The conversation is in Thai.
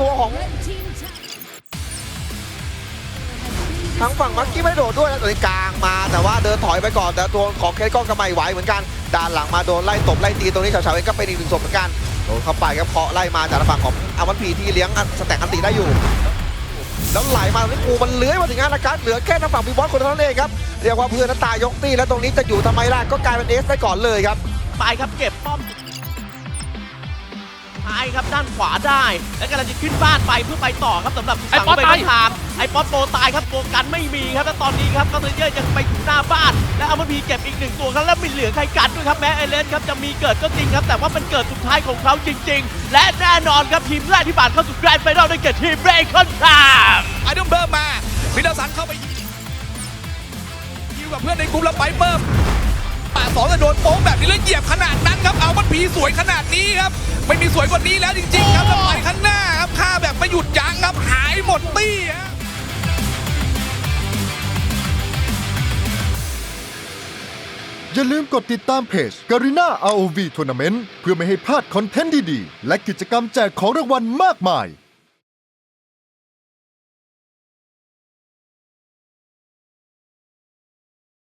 ตัวของทางฝั่งมักกี้ไม่โดดด้วยนะตัวนี้กลางมา แต่ว่าเดินถอยไปก่อนแต่ตัวของเคสก็กระไม่ไหวเหมือนกันด้านหลังมาโดนไล่ตบไล่ตีตรงนี้ชาวๆเองก็เป็นอีกหนึ่งศพเหมือนกันโดนเข้าไปครับเคาะไล่มาจากฝั่งของอาวันพีที่เลี้ยงสแต็กอันตีได้อยู่แล้วไหลมาตรงนี้กูมันเลื้อยมาถึงงานนะครับเหลือแค่ทางฝั่งบีบอสคนเท่านั้นเองครับเรียกว่าเพื่อนนั้นตายยกตีแล้วตรงนี้จะอยู่ทำไมล่ะก็กลายเป็นเอสไปก่อนเลยครับไปครับเก็บป้อม ท้ายครับด้านขวาได้ และกำลังจะขึ้นบ้านไปเพื่อไปต่อครับสำหรับไอ้ฝั่งป๊อตเบตายคามไอ้ป๊อตโปตายครับโปกันไม่มีครับแล้วตอนนี้ครับก็เลยเยอะยังไปอยู่หน้าบ้าน และเอามาพีเก็บอีกหนึ่งตัวครับแล้วไม่เหลือใครกันด้วยครับแม้ไอเลนครับจะมีเกิดก็จริงครับแต่ว่าเป็นเกิดสุดท้ายของเขาจริง ๆ และแน่นอนครับทีมแรกที่ผ่านเข้าสู่แกรนด์ไฟนอลได้แก่ทีมเบรคอนทามไอดอมเบิร์มมามิดเดิลสันเข้าไปยิวกับเพื่อนในกลุ่มแล้วไปเบิร์ม ป่าสองจะโดนโป้งแบบนี้แล้วเหยียบขนาดนั้นครับ เอามันผีสวยขนาดนี้ครับ ไม่มีสวยกว่านี้แล้วจริง ๆ ครับแล้วไปข้างหน้าครับฆ่าแบบไม่หยุดยั้งครับหายหมดตี้ฮะอย่าลืมกดติดตามเพจ Garena ROV Tournament เพื่อไม่ให้พลาดคอนเทนต์ดี ๆ และกิจกรรมแจกของรางวัลมากมาย